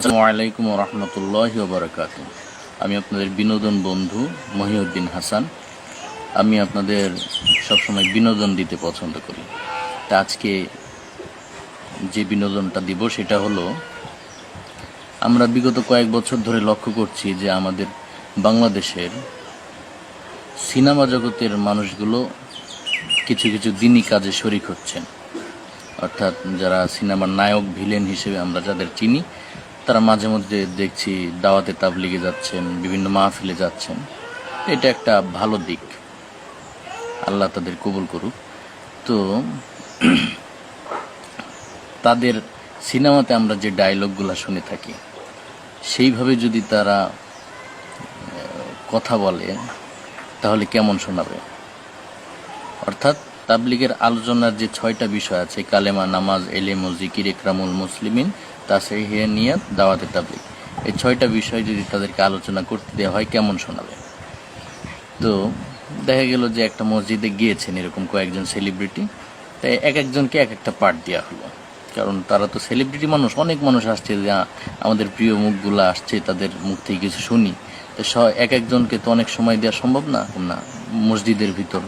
আসসালামু আলাইকুম রহমতুল্লাহ বারকাত আমি আপনাদের বিনোদন বন্ধু মহিউদ্দিন হাসান। আমি আপনাদের সবসময় বিনোদন দিতে পছন্দ করি। তা আজকে যে বিনোদনটা দিব সেটা হলো, আমরা বিগত কয়েক বছর ধরে লক্ষ্য করছি যে আমাদের বাংলাদেশের সিনেমা জগতের মানুষগুলো কিছু কিছু দিনই কাজে শরিক হচ্ছেন। অর্থাৎ যারা সিনেমার নায়ক, ভিলেন হিসেবে আমরা যাদের চিনি তারা মাঝে মধ্যে দেখছি দাওয়াতে তাবলিগে যাচ্ছেন, বিভিন্ন মাহফিলে যাচ্ছেন। এটা একটা ভালো দিক। আল্লাহ তাদের কবুল করুক। তো তাদের সিনেমাতে আমরা যে ডায়লগগুলো শুনে থাকি, সেইভাবে যদি তারা কথা বলে, তাহলে কেমন শোনাবে? অর্থাৎ তাবলিগের আলোচনার যে ছয়টা বিষয় আছে, কালেমা, নামাজ, এলেম জিকির, ইকরামুল মুসলিমিন তাসহিয়া নিয়াত দাওয়াতে তাবলিগ। এই ছয়টা বিষয় যদি তাদেরকে আলোচনা করতে দেওয়া হয়, কেমন শোনাবে? তো দেখা গেল যে একটা মসজিদে গিয়েছেন এরকম কয়েকজন সেলিব্রিটি তাই এক একজনকে এক একটা পার্ট দেওয়া হলো। কারণ তারা তো সেলিব্রিটি মানুষ, অনেক মানুষ আসছে যে আমাদের প্রিয় মুখগুলো আসছে, তাদের মুখ থেকে কিছু শুনি। তো এক একজনকে তো অনেক সময় দেওয়া সম্ভব না না, মসজিদের ভিতর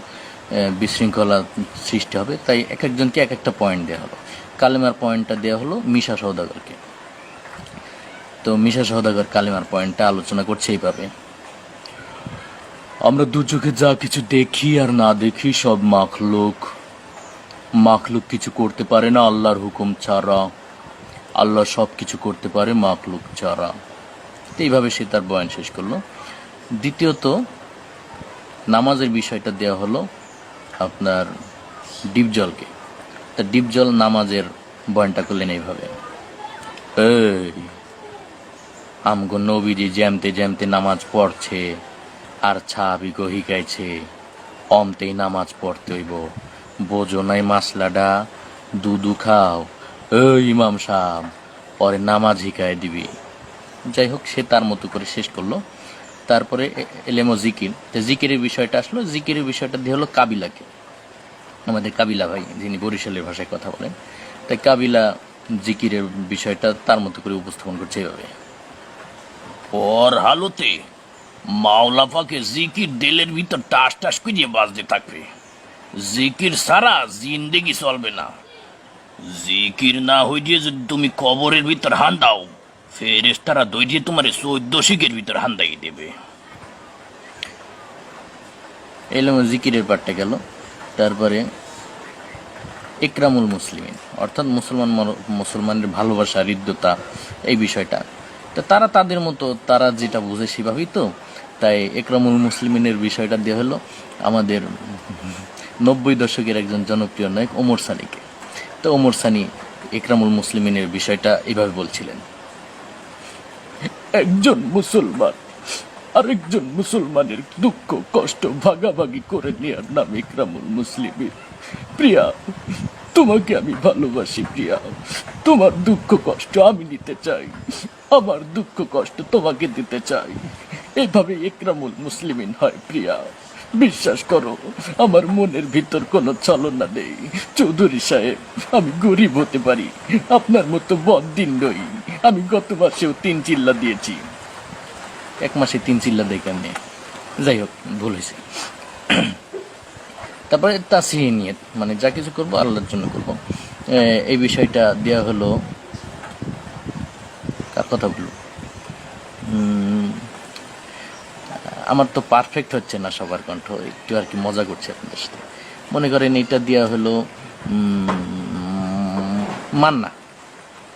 বিশৃঙ্খলা সৃষ্টি হবে, তাই এক একজনকে এক একটা পয়েন্ট দেওয়া হলো। কালেমার পয়েন্টটা দেওয়া হলো মিশা সৌদাগরকে তো মিশা সৌদাগর কালেমার পয়েন্টটা আলোচনা করছে এইভাবে। আমরা দু চোখে যা কিছু দেখি আর না দেখি সব মাখলুক। মাখলুক কিছু করতে পারে না, আল্লাহর হুকুম ছাড়া। আল্লাহ সব কিছু করতে পারে, মাখলুক ছাড়া। এইভাবে সে তার বয়ান শেষ করল। দ্বিতীয়ত, নামাজের বিষয়টা দেওয়া হলো আপনার ডিপজলকে। ডিপজল নামাজের বয়ানটা করলেন এইভাবে। এই, আমগো নবীজি জ্যামতে জ্যামতে নামাজ পড়ছে, আর ছাবিগো হিকাইছে, অমতেই নামাজ পড়তে হইব। বোঝো নাই মাসলাডা, দুধু খাও। এই ইমাম সাহ পরে নামাজ হিকায় দিবি। যাই হোক, সে তার মতো করে শেষ করল। তারপরে এলেমো জিকির। জিকিরের বিষয়টা আসলো। জিকিরের বিষয়টা দিয়ে হলো কাবিলাকে। আমাদের কাবিলা ভাই যিনি বরিশালের ভাষায় কথা বলেন তাই কাবিলা জিকিরের বিষয়টা তার মতো করে উপস্থাপন করছে এভাবে। ওর হালতে মাওলাফাকে জিকির দিলের ভিতর টাস টাস করিয়ে বাজতে থাকবে। জিকির সারা জিন্দেগি চলবে না। জিকির না হইয়ে যদি তুমি কবরের ভিতর হান দাও ফেরেস্তারা দইয়ে তোমার চৌদ্দ শিখের ভিতর হান দাইয়ে দেবে। এলাম জিকিরের পাটটা গেল। তারপরে ইকরামুল মুসলিমিন, অর্থাৎ মুসলমান মুসলমানের ভালোবাসা, হৃদ্যতা, এই বিষয়টা। তো তারা তাদের মতো, তারা যেটা বুঝে সেভাবেই তো, তাই একরামুল মুসলিমিনের বিষয়টা দেওয়া হলো আমাদের নব্বই দশকের একজন জনপ্রিয় নায়ক ওমর সানিকে। তো ওমর সানি একরামুল মুসলিমিনের বিষয়টা এভাবে বলছিলেন, একজন মুসলমান আরেকজন মুসলমানের দুঃখ, কষ্ট ভাগাভাগি করে নেওয়ার নাম ইকরামুল মুসলিমের। প্রিয়া, তোমাকে আমি ভালোবাসি, প্রিয়া। তোমার দুঃখ, কষ্ট আমি নিতে চাই। আমার দুঃখ, কষ্ট তোমাকে দিতে চাই। এভাবে একরামুল মুসলিমিন হয়, প্রিয়া। বিশ্বাস করো, আমার মনের ভিতর কোনো ছলনা নেই। চৌধুরী সাহেব, আমি গরিব হতে পারি। আপনার মতো বদিন নই। আমি গত মাসেও তিন চিল্লা দিয়েছি। এক মাসে তিন চিল্লা দেয় কেমনি যাই হোক, ভুল হয়েছে। তারপরে তাসিহি নিয়ে মানে যা কিছু করব আল্লাহর জন্য করব। এই বিষয়টা দেওয়া হলো কার কথা বলব আমার তো পারফেক্ট হচ্ছে না সবার কণ্ঠ, একটু আর কি মজা করছি আপনাদের সাথে। মনে করেন এটা দেওয়া হলো মান্না।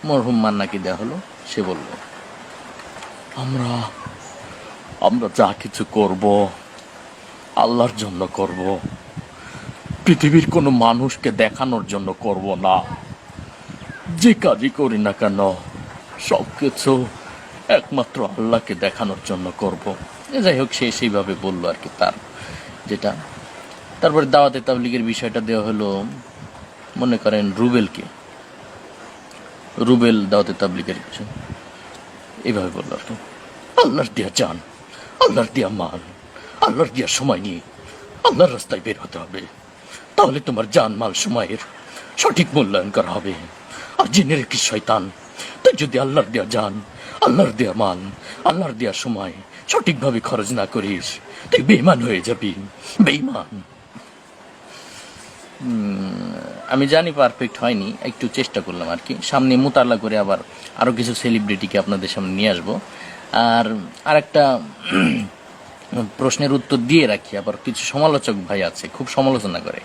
মরহুম মান্নাকে দেওয়া হলো, সে বলল, আমরা আমরা যা কিছু করব, আল্লাহর জন্য করব। পৃথিবীর কোনো মানুষকে দেখানোর জন্য করব না। যে কাজই করি না কেন সব কিছু একমাত্র আল্লাহকে দেখানোর জন্য করব। যাই হোক, সে সেইভাবে বলল আর কি তার যেটা। তারপরে দাওয়াতে তাবলিগের বিষয়টা দেওয়া হলো, মনে করেন রুবেলকে। রুবেল দাওয়াতে তাবলিগের বিষয়। এইভাবে বলল আর কি। আল্লাহর দিয়া চান। আল্লাহর দিয়া মাল আল্লাহর দিয়া সময় নিয়ে আল্লাহর রাস্তায় বের হতে হবে। তাহলে তোমার জান মাল সময়ের সঠিক মূল্যায়ন করা হবে। আর জেনে রেখে শয়তান, তাই যদি আল্লাহর দেওয়া যান আল্লাহর দেয়া মাল, আল্লাহর দেয়া সময় সঠিকভাবে খরচ না করিস, তুই বেইমান হয়ে যাবি বেইমান আমি জানি পারফেক্ট হয়নি, একটু চেষ্টা করলাম আর কি। সামনে মোতালা করে আবার আরও কিছু সেলিব্রিটিকে আপনাদের সামনে নিয়ে আসব। আর আরেকটা প্রশ্নের উত্তর দিয়ে রাখি, আবার কিছু সমালোচক ভাই আছে, খুব সমালোচনা করে।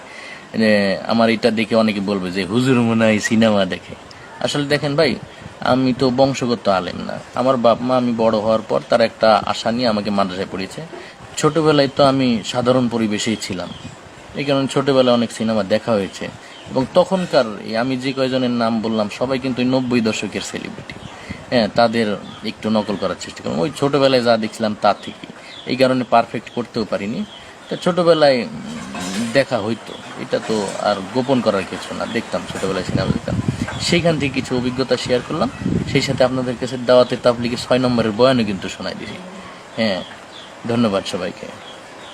আমার এটা দেখে অনেকে বলবে যে, হুজুর মনে সিনেমা দেখে। আসলে দেখেন ভাই, আমি তো বংশগত আলেম না। আমার বাপ মা আমি বড় হওয়ার পর তার একটা আশা নিয়ে আমাকে মাদ্রাসায় পড়িয়েছে। ছোটবেলায় তো আমি সাধারণ পরিবেশেই ছিলাম। এই কারণে ছোটবেলায় অনেক সিনেমা দেখা হয়েছে। এবং তখনকার আমি যে কয়জনের নাম বললাম, সবাই কিন্তু নব্বই দশকের সেলিব্রিটি হ্যাঁ তাদের একটু নকল করার চেষ্টা করলাম। ওই ছোটোবেলায় যা দেখছিলাম তা থেকে এই কারণে পারফেক্ট করতেও পারিনি। তা ছোটোবেলায় দেখা হইতো। এটা তো আর গোপন করার কিছু না। দেখতাম ছোটোবেলায় সিনেমা দেখতাম। সেইখান থেকে কিছু অভিজ্ঞতা শেয়ার করলাম। সেই সাথে আপনাদের কাছে দাওয়াতে তাবলিগে ছয় নম্বরের বয়ানও কিন্তু শোনাই দিছি। হ্যাঁ ধন্যবাদ সবাইকে।